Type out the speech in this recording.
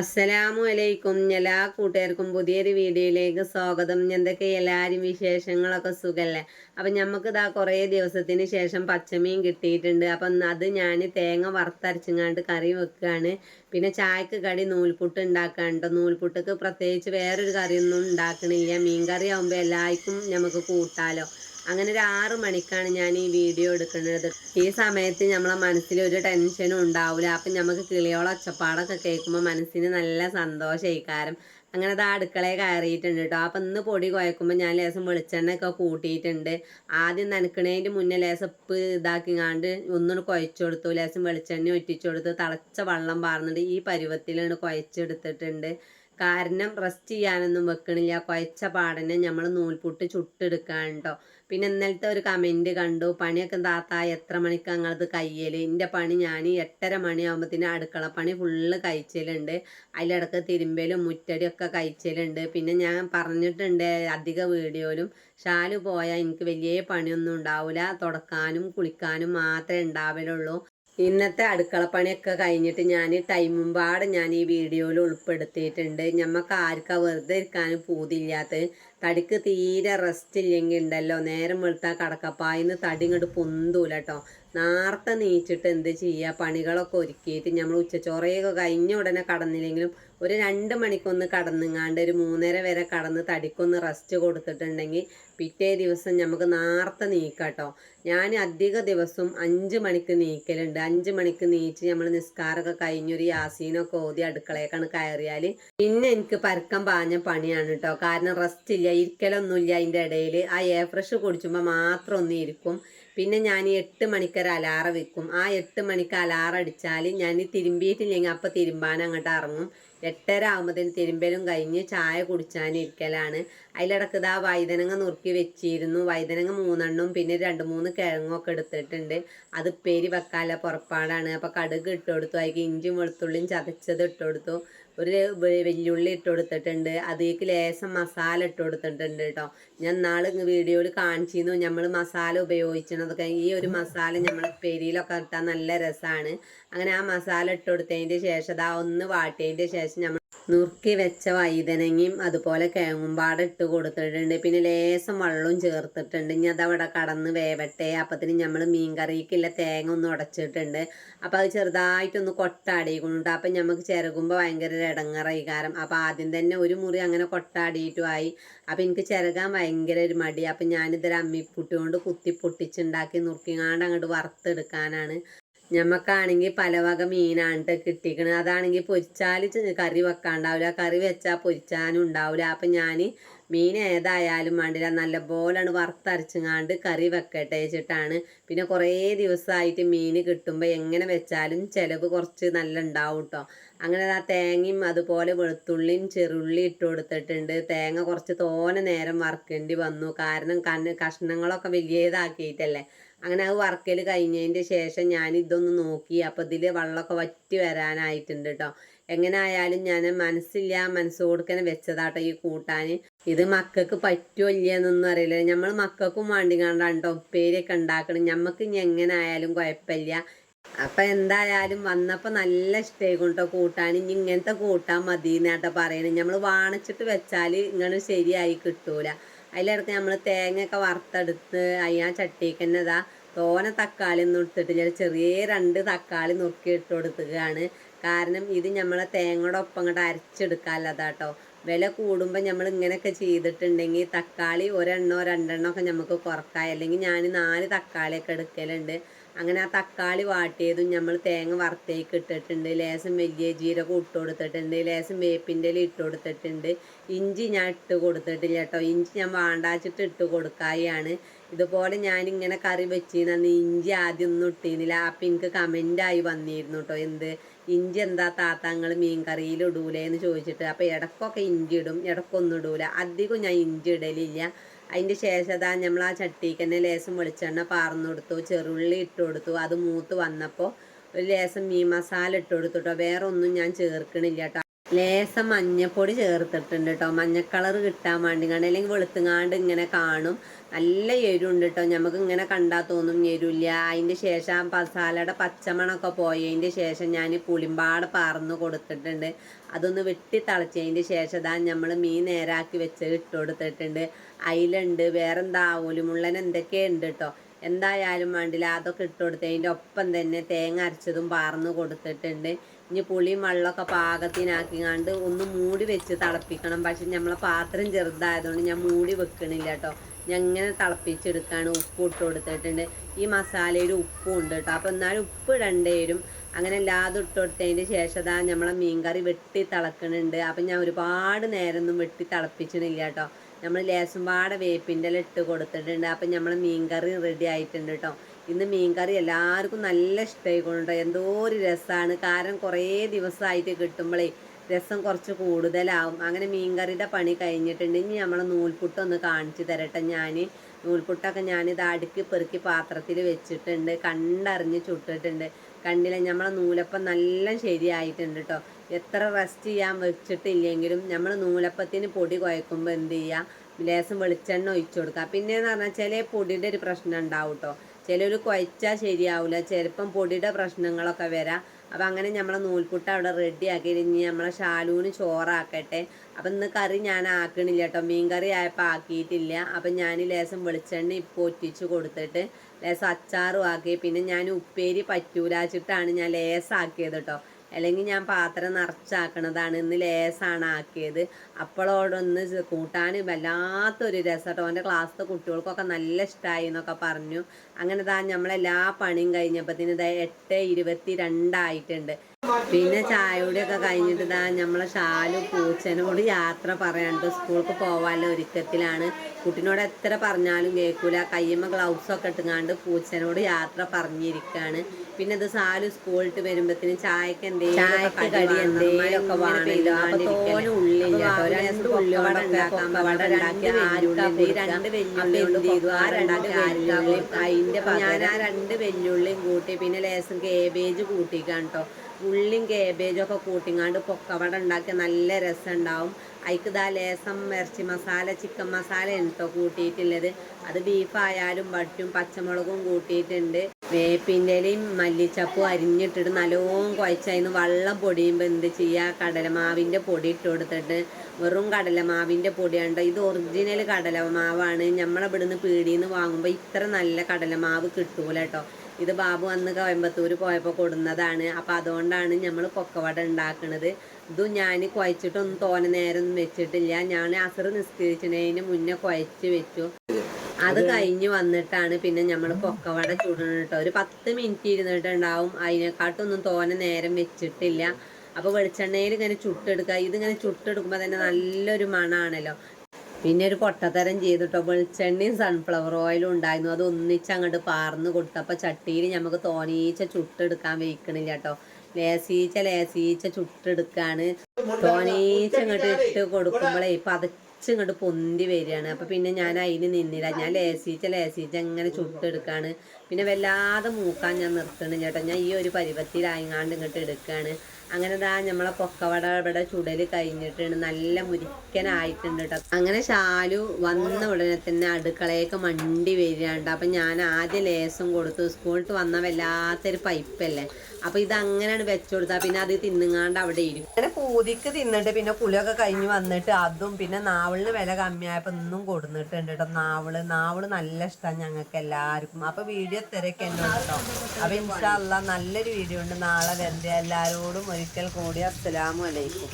അസ്സലാമു അലൈക്കും എല്ലാ കൂട്ടുകാർക്കും പുതിയൊരു വീഡിയോയിലേക്ക് സ്വാഗതം. എന്തൊക്കെ എല്ലാവരും വിശേഷങ്ങളൊക്കെ സുഖല്ലേ? അപ്പം നമുക്ക് ഇതാ കുറേ ദിവസത്തിന് ശേഷം പച്ചമീൻ കിട്ടിയിട്ടുണ്ട്. അപ്പം അത് ഞാൻ തേങ്ങ വറുത്തരച്ചങ്ങാണ്ട് കറി വെക്കുകയാണ് പിന്നെ ചായക്ക് കടി നൂൽപുട്ട് ഉണ്ടാക്കാണ്ട് നൂൽപുട്ടക്ക് പ്രത്യേകിച്ച് വേറൊരു കറിയൊന്നും ഉണ്ടാക്കണില്ല. മീൻ കറി ആകുമ്പോൾ എല്ലാവർക്കും നമുക്ക് കൂട്ടാലോ. അങ്ങനെ ഒരു ആറ് മണിക്കാണ് ഞാൻ ഈ വീഡിയോ എടുക്കുന്നത്. ഈ സമയത്ത് നമ്മളെ മനസ്സിൽ ഒരു ടെൻഷനും ഉണ്ടാവില്ല അപ്പം നമുക്ക് കിളിയോളം ഒച്ചപ്പാടൊക്കെ കേൾക്കുമ്പോൾ മനസ്സിന് നല്ല സന്തോഷമായിക്കാരം അങ്ങനെ അത് അടുക്കളയിൽ കയറിയിട്ടുണ്ട് കേട്ടോ അപ്പം ഇന്ന് പൊടി കുഴക്കുമ്പോൾ ഞാൻ ലേസം വെളിച്ചെണ്ണയൊക്കെ കൂട്ടിയിട്ടുണ്ട്. ആദ്യം നനക്കണേന്റെ മുന്നേ ലേസം ഉപ്പ് ഇതാക്കിങ്ങാണ്ട് ഒന്നും കുഴച്ചു കൊടുത്തു ലേസം വെളിച്ചെണ്ണ ഒറ്റിച്ചു കൊടുത്ത് തിളച്ച വെള്ളം പാർന്നിട്ട് ഈ പരുവത്തിലാണ് കുഴച്ചെടുത്തിട്ടുണ്ട് കാരണം റെസ്റ്റ് ചെയ്യാനൊന്നും വെക്കണില്ല. കുഴച്ച പാടനെ നമ്മൾ നൂൽപുട്ട് ചുട്ടെടുക്കാണ്ടോ പിന്നെ ഇന്നലത്തെ ഒരു കമന്റ് കണ്ടു. പണിയൊക്കെ താത്ത എത്ര മണിക്ക് ഞങ്ങളത് കയ്യൽ എന്റെ പണി ഞാൻ എട്ടര മണിയാകുമ്പോഴത്തേന് അടുക്കള പണി ഫുള്ള് കഴിച്ചലുണ്ട്. അതിലിടക്ക് തിരുമ്പലും മുറ്റടിയൊക്കെ കഴിച്ചലുണ്ട്. പിന്നെ ഞാൻ പറഞ്ഞിട്ടുണ്ട് അധിക വീഡിയോയിലും. ഷാലു പോയാൽ എനിക്ക് വലിയ പണിയൊന്നും ഉണ്ടാവില്ല തുടക്കാനും കുളിക്കാനും മാത്രമേ ഉണ്ടാവലുള്ളൂ. ഇന്നത്തെ അടുക്കളപ്പണിയൊക്കെ കഴിഞ്ഞിട്ട് ഞാൻ ടൈമുമ്പാട് ഞാൻ ഈ വീഡിയോയിൽ ഉൾപ്പെടുത്തിയിട്ടുണ്ട്. ഞമ്മക്ക് ആർക്കാ വെറുതെ ഇരിക്കാനും പൂതില്ലാത്തത് തടിക്ക് തീരെ റെസ്റ്റ് ഇല്ലെങ്കിൽ ഉണ്ടല്ലോ നേരം വെളുത്താൽ കടക്കപ്പായിന്ന് തടി ഇങ്ങോട്ട് പൊന്തൂല കേട്ടോ നേരത്തെ നീച്ചിട്ട് എന്ത് ചെയ്യുക പണികളൊക്കെ ഒരുക്കിയിട്ട് നമ്മൾ ഉച്ചച്ചോറയൊക്കെ കഴിഞ്ഞ ഉടനെ കടന്നില്ലെങ്കിലും ഒരു രണ്ട് മണിക്കൊന്ന് കടന്നുങ്ങാണ്ട് ഒരു മൂന്നര വരെ കടന്ന് തടിക്കൊന്ന് റെസ്റ്റ് കൊടുത്തിട്ടുണ്ടെങ്കിൽ പിറ്റേ ദിവസം നമുക്ക് നേരത്തെ നീക്കാട്ടോ ഞാൻ അധിക ദിവസം അഞ്ച് മണിക്ക് നീക്കലുണ്ട്. അഞ്ച് മണിക്ക് നീച്ച് നമ്മൾ നിസ്കാരമൊക്കെ കഴിഞ്ഞൊരു യാസീനൊക്കെ ഓതി അടുക്കളയൊക്കെയാണ് കയറിയാൽ പിന്നെ എനിക്ക് പരക്കം പാഞ്ഞ പണിയാണ് കേട്ടോ കാരണം റെസ്റ്റ് ഇല്ല ഇരിക്കലൊന്നുമില്ല അതിന്റെ ഇടയിൽ ആ എയർ ഫ്രഷ് കുടിച്ചുമ്പോൾ മാത്രം ഒന്ന് ഇരിക്കും. പിന്നെ ഞാൻ എട്ട് മണിക്കൊരു അലാറ വെക്കും. ആ എട്ട് മണിക്ക് അലാറ അടിച്ചാൽ ഞാൻ തിരുമ്പിയിട്ടില്ലെങ്കിൽ അപ്പം തിരുമ്പാൻ അങ്ങോട്ട് ഇറങ്ങും. എട്ടര ആകുമ്പോഴത്തേന് തിരുമ്പലും കഴിഞ്ഞ് ചായ കുടിച്ചാനിരിക്കലാണ്. അതിലിടക്ക് ഇതാ വൈതനങ്ങ നുറുക്കി വെച്ചിരുന്നു. വൈതനങ്ങ മൂന്നെണ്ണവും പിന്നെ രണ്ട് മൂന്ന് കിഴങ്ങൊക്കെ എടുത്തിട്ടുണ്ട്. അത് പേരി വെക്കാനുള്ള പുറപ്പാടാണ്. അപ്പോൾ കടുക് ഇട്ട് കൊടുത്തു. അതിലേക്ക് ഇഞ്ചും വെളുത്തുള്ളിയും ചതച്ചത് ഇട്ട് കൊടുത്തു. ഒരു വെല്ലുള്ളി ഇട്ട് കൊടുത്തിട്ടുണ്ട്. അതിലേക്ക് ലേശം മസാല ഇട്ട് കൊടുത്തിട്ടുണ്ട് കേട്ടോ. ഞാൻ നാളെ വീഡിയോയിൽ കാണിച്ചിരുന്നു. നമ്മൾ മസാല ഉപയോഗിച്ചതൊക്കെ ഈ ഒരു മസാല നമ്മൾ പെരിയിലൊക്കെ ഇട്ടാൽ നല്ല രസമാണ് അങ്ങനെ ആ മസാല ഇട്ട് കൊടുത്തതിന്റെ ശേഷം അതാ ഒന്ന് വാട്ടിയതിന്റെ ശേഷം നമ്മൾ നുറുക്കി വെച്ച വൈതനങ്ങയും അതുപോലെ കിഴങ്ങുംപാട് ഇട്ട് കൊടുത്തിട്ടുണ്ട്. പിന്നെ ലേസം വെള്ളവും ചേർത്തിട്ടുണ്ട്. ഇനി അതവിടെ കടന്ന് വേവട്ടെ. അപ്പത്തിന് നമ്മൾ മീൻ കറിക്കുള്ള തേങ്ങ ഒന്ന് ഉടച്ചിട്ടുണ്ട്. അപ്പോൾ അത് ചെറുതായിട്ടൊന്ന് കൊട്ടാടിയിട്ടുണ്ട്. അപ്പം നമുക്ക് ചിരകുമ്പോൾ ഭയങ്കര ഇടങ്ങറായി കാരണം അപ്പോൾ ആദ്യം തന്നെ ഒരു മുറി അങ്ങനെ കൊട്ടാടിയിട്ടുമായി അപ്പം എനിക്ക് ചിരകാൻ ഭയങ്കര ഒരു മടി. അപ്പം ഞാനിതൊരു അമ്മിപ്പുട്ടി കൊണ്ട് കുത്തി പൊട്ടിച്ചുണ്ടാക്കി നുറുക്കിങ്ങാണ്ട് അങ്ങോട്ട് വറുത്തെടുക്കാനാണ്. ഞമ്മക്കാണെങ്കിൽ പല വക മീനാണ് കിട്ടിക്കണത് അതാണെങ്കിൽ പൊരിച്ചാൽ കറി വെക്കാണ്ടാവില്ല കറി വെച്ചാൽ പൊരിച്ചാനും ഉണ്ടാവില്ല അപ്പം ഞാൻ മീൻ ഏതായാലും വേണ്ടില്ല നല്ല പോലാണ് വറുത്തരച്ചങ്ങാണ്ട് കറി വെക്കട്ടെ വെച്ചിട്ടാണ്. പിന്നെ കുറേ ദിവസമായിട്ട് മീൻ കിട്ടുമ്പോൾ എങ്ങനെ വെച്ചാലും ചിലവ് കുറച്ച് നല്ല ഉണ്ടാവും കേട്ടോ അങ്ങനെ ആ തേങ്ങയും അതുപോലെ വെളുത്തുള്ളിയും ചെറുള്ളി ഇട്ട് കൊടുത്തിട്ടുണ്ട്. തേങ്ങ കുറച്ച് തോനെ നേരം വറുക്കേണ്ടി വന്നു. കാരണം കണ്ണ് കഷ്ണങ്ങളൊക്കെ വലിയതാക്കിയിട്ടല്ലേ. അങ്ങനെ അത് വറക്കൽ കഴിഞ്ഞതിന്റെ ശേഷം ഞാൻ ഇതൊന്ന് നോക്കി. അപ്പോൾ ഇതിൽ വെള്ളമൊക്കെ വറ്റി വരാനായിട്ടുണ്ട് കേട്ടോ എങ്ങനെ ആയാലും ഞാൻ മനസ്സില്ല മനസ്സ് കൊടുക്കനെ വെച്ചതാട്ടോ ഈ കൂട്ടാൻ ഇത് മക്കൾക്ക് പറ്റുമോ ഇല്ലയെന്നൊന്നും അറിയില്ല. നമ്മൾ മക്കൾക്കും വേണ്ടി കണ്ടാണ്ടോ ഉപ്പേരിയൊക്കെ ഉണ്ടാക്കണം. ഞമ്മക്ക് ഇനി എങ്ങനെ ആയാലും കുഴപ്പമില്ല. അപ്പൊ എന്തായാലും വന്നപ്പോൾ നല്ല ഇഷ്ടമായി കൊണ്ടോ കൂട്ടാൻ ഇനി ഇങ്ങനത്തെ കൂട്ടാൻ മതി എന്നാട്ടോ നമ്മൾ വാണിച്ചിട്ട് വെച്ചാൽ ഇങ്ങനെ ശരിയായി കിട്ടൂല. അതിലിടക്ക് നമ്മൾ തേങ്ങയൊക്കെ വറുത്തെടുത്ത് അയ്യാ ചട്ടിക്ക് തന്നെ ഇതാ തോന തക്കാളി ഒന്നും എടുത്തിട്ടില്ല ചെറിയ രണ്ട് തക്കാളി നുറുക്കി ഇട്ട് കൊടുക്കുകയാണ് കാരണം ഇത് നമ്മളെ തേങ്ങയുടെ ഒപ്പം അങ്ങോട്ട് അരച്ചെടുക്കാമല്ലതാട്ടോ വില കൂടുമ്പോൾ നമ്മൾ ഇങ്ങനെയൊക്കെ ചെയ്തിട്ടുണ്ടെങ്കിൽ തക്കാളി ഒരെണ്ണോ രണ്ടെണ്ണോ ഒക്കെ നമുക്ക് കുറക്കാം അല്ലെങ്കിൽ ഞാൻ നാല് തക്കാളിയൊക്കെ എടുക്കലുണ്ട്. അങ്ങനെ ആ തക്കാളി വാട്ടിയതും നമ്മൾ തേങ്ങ വറുത്തേക്ക് ഇട്ടിട്ടുണ്ട് ലേശം വലിയ ജീരകം ഇട്ട് കൊടുത്തിട്ടുണ്ട് ലേശം വേപ്പിന്റെ ഇല ഇട്ട് കൊടുത്തിട്ടുണ്ട്. ഇഞ്ചി ഞാൻ ഇട്ട് കൊടുത്തിട്ടില്ല കേട്ടോ. ഇഞ്ചി ഞാൻ വാണ്ടാച്ചിട്ട് ഇട്ട് കൊടുക്കായാണ്. ഇതുപോലെ ഞാൻ ഇങ്ങനെ കറി വെച്ചിരുന്നു ഇഞ്ചി ആദ്യം ഒന്നും ഇട്ടിരുന്നില്ല അപ്പം എനിക്ക് കമന്റായി വന്നിരുന്നു കേട്ടോ. എന്ത്? ഇഞ്ചി എന്താ താത്താങ്ങൾ മീൻ കറിയിൽ ഇടൂലേ എന്ന് ചോദിച്ചിട്ട്. അപ്പോൾ ഇടക്കൊക്കെ ഇഞ്ചി ഇടും ഇടക്കൊന്നും ഇടൂല. അധികം ഞാൻ ഇഞ്ചി ഇടലില്ല. അതിന്റെ ശേഷം അതാ നമ്മൾ ആ ചട്ടിക്ക് തന്നെ ലേശം വെളിച്ചെണ്ണ പാർന്നു കൊടുത്തു ചെറുള്ളി ഇട്ട് കൊടുത്തു അത് മൂത്ത് വന്നപ്പോൾ ഒരു ലേശം മീൻ മസാല ഇട്ട് കൊടുത്തു കേട്ടോ വേറെ ഒന്നും ഞാൻ ചേർക്കണില്ല കേട്ടോ ലേസം മഞ്ഞപ്പൊടി ചേർത്തിട്ടുണ്ട് കേട്ടോ മഞ്ഞക്കളർ കളർ കിട്ടാൻ വേണ്ടി കണ്ട് അല്ലെങ്കിൽ വെളുത്തുങ്ങാണ്ട് ഇങ്ങനെ കാണും. നല്ല എരുണ്ട് കേട്ടോ നമുക്ക് ഇങ്ങനെ കണ്ടാൽ തോന്നും എരുല്ല. അതിന്റെ ശേഷം മസാലയുടെ പച്ചമണമൊക്കെ പോയതിന്റെ ശേഷം ഞാൻ പുളിമ്പാട് പാർന്ന് കൊടുത്തിട്ടുണ്ട്. അതൊന്ന് വെട്ടി തിളച്ചതിന്റെ ശേഷം ഇതാ നമ്മൾ മീൻ നേരാക്കി വെച്ച് ഇട്ട് കൊടുത്തിട്ടുണ്ട്. അയിലുണ്ട്. വേറെന്താ? ഒലുമുള്ളൻ എന്തൊക്കെയുണ്ട് കേട്ടോ എന്തായാലും വേണ്ടില്ല. അതൊക്കെ ഇട്ട് കൊടുത്തതിന്റെ ഒപ്പം തന്നെ തേങ്ങ അരച്ചതും പാർന്ന് കൊടുത്തിട്ടുണ്ട്. ഇനി പുളിയും വെള്ളമൊക്കെ പാകത്തിനാക്കിങ്ങാണ്ട് ഒന്ന് മൂടി വെച്ച് തിളപ്പിക്കണം. പക്ഷെ നമ്മളെ പാത്രം ചെറുതായതുകൊണ്ട് ഞാൻ മൂടി വെക്കണില്ല കേട്ടോ. ഞാൻ ഇങ്ങനെ തിളപ്പിച്ചെടുക്കാണ് ഉപ്പ് ഇട്ട് കൊടുത്തിട്ടുണ്ട്. ഈ മസാലയിൽ ഉപ്പും ഉണ്ട് കേട്ടോ. അപ്പോൾ എന്നാലും ഉപ്പ് ഇടേണ്ടി അങ്ങനെ എല്ലാതും ഇട്ട് കൊടുത്തതിന് ശേഷം ഇതാ നമ്മളെ മീൻകറി വെട്ടി തിളക്കണുണ്ട്. അപ്പം ഞാൻ ഒരുപാട് നേരമൊന്നും വെട്ടി തിളപ്പിച്ചിട്ടില്ല കേട്ടോ. നമ്മൾ ലേശം പാടെ വേപ്പിന്റെ ഇല ഇട്ട് കൊടുത്തിട്ടുണ്ട്. അപ്പം നമ്മൾ മീൻകറി റെഡി ആയിട്ടുണ്ട് കേട്ടോ. ഇന്ന് മീൻകറി എല്ലാവർക്കും നല്ല ഇഷ്ടമായിക്കൊണ്ട് എന്തോ ഒരു രസമാണ് കാരണം കുറേ ദിവസമായിട്ട് കിട്ടുമ്പോഴേ രസം കുറച്ച് കൂടുതലാവും. അങ്ങനെ മീൻകറിയുടെ പണി കഴിഞ്ഞിട്ടുണ്ട്. ഇനി നമ്മളെ നൂൽപുട്ടൊന്ന് കാണിച്ചു തരട്ടെ ഞാൻ നൂൽപുട്ടൊക്കെ ഞാനിത് അടുക്കി പെറുക്കി പാത്രത്തിൽ വെച്ചിട്ടുണ്ട്. കണ്ടറിഞ്ഞ് ചുട്ടിട്ടുണ്ട്. കണ്ടില്ല? നമ്മളെ നൂലപ്പം നല്ല ശരിയായിട്ടുണ്ട് കേട്ടോ എത്ര റെസ്റ്റ് ചെയ്യാൻ വെച്ചിട്ടില്ലെങ്കിലും നമ്മൾ നൂലപ്പത്തിന് പൊടി കുഴക്കുമ്പോൾ എന്ത് ചെയ്യുക ലേസം വെളിച്ചെണ്ണ ഒഴിച്ചു കൊടുക്കുക. പിന്നെയെന്ന് പറഞ്ഞാൽ ചില പൊടിയുടെ ഒരു പ്രശ്നം ഉണ്ടാവും കേട്ടോ ചിലർ കുഴച്ചാൽ ശരിയാവില്ല ചിലപ്പം പൊടിയുടെ പ്രശ്നങ്ങളൊക്കെ വരാം. അപ്പം അങ്ങനെ നമ്മളെ നൂൽപുട്ട് അവിടെ റെഡി ആക്കി ഇനി നമ്മളെ ഷാലൂന് ചോറാക്കട്ടെ. അപ്പം ഇന്ന് കറി ഞാൻ ആക്കണില്ല കേട്ടോ. മീൻ കറി ആയപ്പോൾ ആക്കിയിട്ടില്ല. അപ്പം ഞാൻ ലേശം വെളിച്ചെണ്ണ ഇപ്പോൾ ഒറ്റിച്ച് കൊടുത്തിട്ട് ലേശം അച്ചാറും ആക്കി. പിന്നെ ഞാൻ ഉപ്പേരി പറ്റൂലാച്ചിട്ടാണ് ഞാൻ ലേസാക്കിയത് കേട്ടോ. അല്ലെങ്കിൽ ഞാൻ പാത്രം നിറച്ചാക്കണതാണ് ഇന്ന് ലേസാണ് ആക്കിയത്. അപ്പോളോടൊന്ന് കൂട്ടാൻ വല്ലാത്തൊരു രസം കേട്ടോ എന്റെ ക്ലാസ്സിലെ കുട്ടികൾക്കൊക്കെ നല്ല ഇഷ്ടമായി എന്നൊക്കെ പറഞ്ഞു. അങ്ങനെ താ നമ്മളെല്ലാ പണിയും കഴിഞ്ഞപ്പോഴത്തേന് ഇതായി എട്ട് ഇരുപത്തി രണ്ടായിട്ടുണ്ട് പിന്നെ ചായയോടെയൊക്കെ കഴിഞ്ഞിട്ട് ഇതാ നമ്മളെ ഷാലു പൂച്ചനോട് യാത്ര പറയാണ്ട് സ്കൂൾക്ക് പോവാല്ലോ ഒരുക്കത്തിലാണ്. കുട്ടിനോട് എത്ര പറഞ്ഞാലും കേൾക്കൂല. കയ്യമ്മ ഗ്ലൗസ് ഒക്കെ ഇട്ടുങ്ങാണ്ട് പൂച്ചനോട് യാത്ര പറഞ്ഞിരിക്കാണ്. പിന്നെ ഇത് സാലു സ്കൂളിട്ട് വരുമ്പത്തിന് ചായക്ക് എന്തെങ്കിലും കടി എന്തെങ്കിലുമൊക്കെ കേട്ടോ രണ്ട് വെല്ലുള്ളിയും കൂട്ടി പിന്നെ ലേസം കേബേജ് കൂട്ടിക്കാണ് കേട്ടോ ഉള്ളിയും കേബേജും ഒക്കെ കൂട്ടിങ്ങാണ്ട് പൊക്കവട ഉണ്ടാക്കിയ നല്ല രസം ഉണ്ടാവും അതിക്ക് ഇതാ ലേസം ഇറച്ചി മസാല ചിക്കൻ മസാല കേട്ടോ കൂട്ടിയിട്ടുള്ളത്. അത് ബീഫായാലും പറ്റും പച്ചമുളകും കൂട്ടിയിട്ടുണ്ട്. വേപ്പിന്റെ ഇലയും മല്ലിച്ചപ്പും അരിഞ്ഞിട്ടിട്ട് നല്ലോണം കുഴച്ചതിന് വെള്ളം പൊടിയുമ്പോൾ എന്ത് ചെയ്യുക കടലമാവിന്റെ പൊടി ഇട്ട് കൊടുത്തിട്ട് വെറും കടലമാവിന്റെ പൊടിയാണ് ഇത് ഒറിജിനൽ കടലമാവാണ്. നമ്മളിവിടുന്ന് പീടിയിൽ നിന്ന് വാങ്ങുമ്പോൾ ഇത്ര നല്ല കടലമാവ് കിട്ടൂല കേട്ടോ ഇത് ബാബു അന്ന് കോയമ്പത്തൂർ പോയപ്പോൾ കൊടുന്നതാണ്. അപ്പോൾ അതുകൊണ്ടാണ് നമ്മൾ കൊക്കവട ഉണ്ടാക്കുന്നത് ഇതും ഞാൻ കുഴച്ചിട്ടൊന്നും തോനെ നേരം വെച്ചിട്ടില്ല. ഞാൻ അസർ നിസ്കരിച്ചതിന് മുന്നേ കുഴച്ച് വെച്ചു. അത് കഴിഞ്ഞ് വന്നിട്ടാണ് പിന്നെ നമ്മൾ കൊക്കവട കേട്ടോ ഒരു പത്ത് മിനിറ്റ് ഇരുന്നിട്ടുണ്ടാവും. അതിനെക്കാട്ടൊന്നും തോനെ നേരം വെച്ചിട്ടില്ല. അപ്പോൾ വെളിച്ചെണ്ണയിൽ ഇങ്ങനെ ചുട്ടെടുക്കുക ഇതിങ്ങനെ ചുട്ടെടുക്കുമ്പോൾ തന്നെ നല്ലൊരു മണമാണല്ലോ പിന്നെ ഒരു പൊട്ടത്തരം ചെയ്തിട്ടോ. വെളിച്ചെണ്ണയും സൺഫ്ലവർ ഓയിലും ഉണ്ടായിരുന്നു. അത് ഒന്നിച്ച് അങ്ങോട്ട് പാർന്ന് കൊടുത്തപ്പോൾ ചട്ടിയിൽ നമുക്ക് തോനീച്ച ചുട്ടെടുക്കാൻ വെയ്ക്കണില്ല കേട്ടോ ലേസീച്ച ലേസീച്ച ചുട്ടെടുക്കാണ്. തോനീച്ച അങ്ങോട്ട് ഇട്ട് കൊടുക്കുമ്പോഴേ പതച്ച് ഇങ്ങോട്ട് പൊന്തി വരികയാണ്. അപ്പം പിന്നെ ഞാൻ അതിന് നിന്നില്ല. ഞാൻ ലേസീച്ച ലേസീച്ച ഇങ്ങനെ ചുട്ടെടുക്കാണ്. പിന്നെ വല്ലാതെ മൂക്കാൻ ഞാൻ നിർത്തുന്നുണ്ട് ചേട്ടാ ഞാൻ ഈ ഒരു പരുവത്തിലായങ്ങാണ്ട് ഇങ്ങോട്ട് എടുക്കുകയാണ് അങ്ങനെ ദാ നമ്മളെ പൊക്കവട ഇവിടെ ചുടൽ കഴിഞ്ഞിട്ടുണ്ട്. നല്ല മുരിക്കനായിട്ടുണ്ട് കേട്ടോ. അങ്ങനെ ശാലു വന്ന ഉടനെ തന്നെ അടുക്കളയൊക്കെ മണ്ടി വരികയുണ്ട്. അപ്പം ഞാൻ ആദ്യം ലേസും കൊടുത്തു. സ്കൂളിട്ട് വന്ന വല്ലാത്തൊരു പൈപ്പല്ലേ? അപ്പം ഇത് അങ്ങനെയാണ് വെച്ചുകൊടുത്താ പിന്നെ അത് തിന്നുങ്ങാണ്ട് അവിടെ ഇരിക്കും. അങ്ങനെ പൂതിക്ക് തിന്നിട്ട് പിന്നെ കുളിയൊക്കെ കഴിഞ്ഞ് വന്നിട്ട് അതും പിന്നെ നാവളിന് വില കമ്മിയായപ്പോൾ ഇന്നും കൊടുന്നിട്ടുണ്ട് കേട്ടോ. നാവൾ നാവൾ നല്ല ഇഷ്ടമാണ് ഞങ്ങൾക്ക് എല്ലാവർക്കും. അപ്പോൾ വീഡിയോ തിരക്ക് എന്നോട് കേട്ടോ അപ്പൊ ഇൻഷാല്ല നല്ലൊരു വീഡിയോ ഉണ്ട്. നാളെ വരണ്ടേ എല്ലാവരോടും ഒരിക്കൽ കൂടി അസ്സലാമു അലൈക്കും.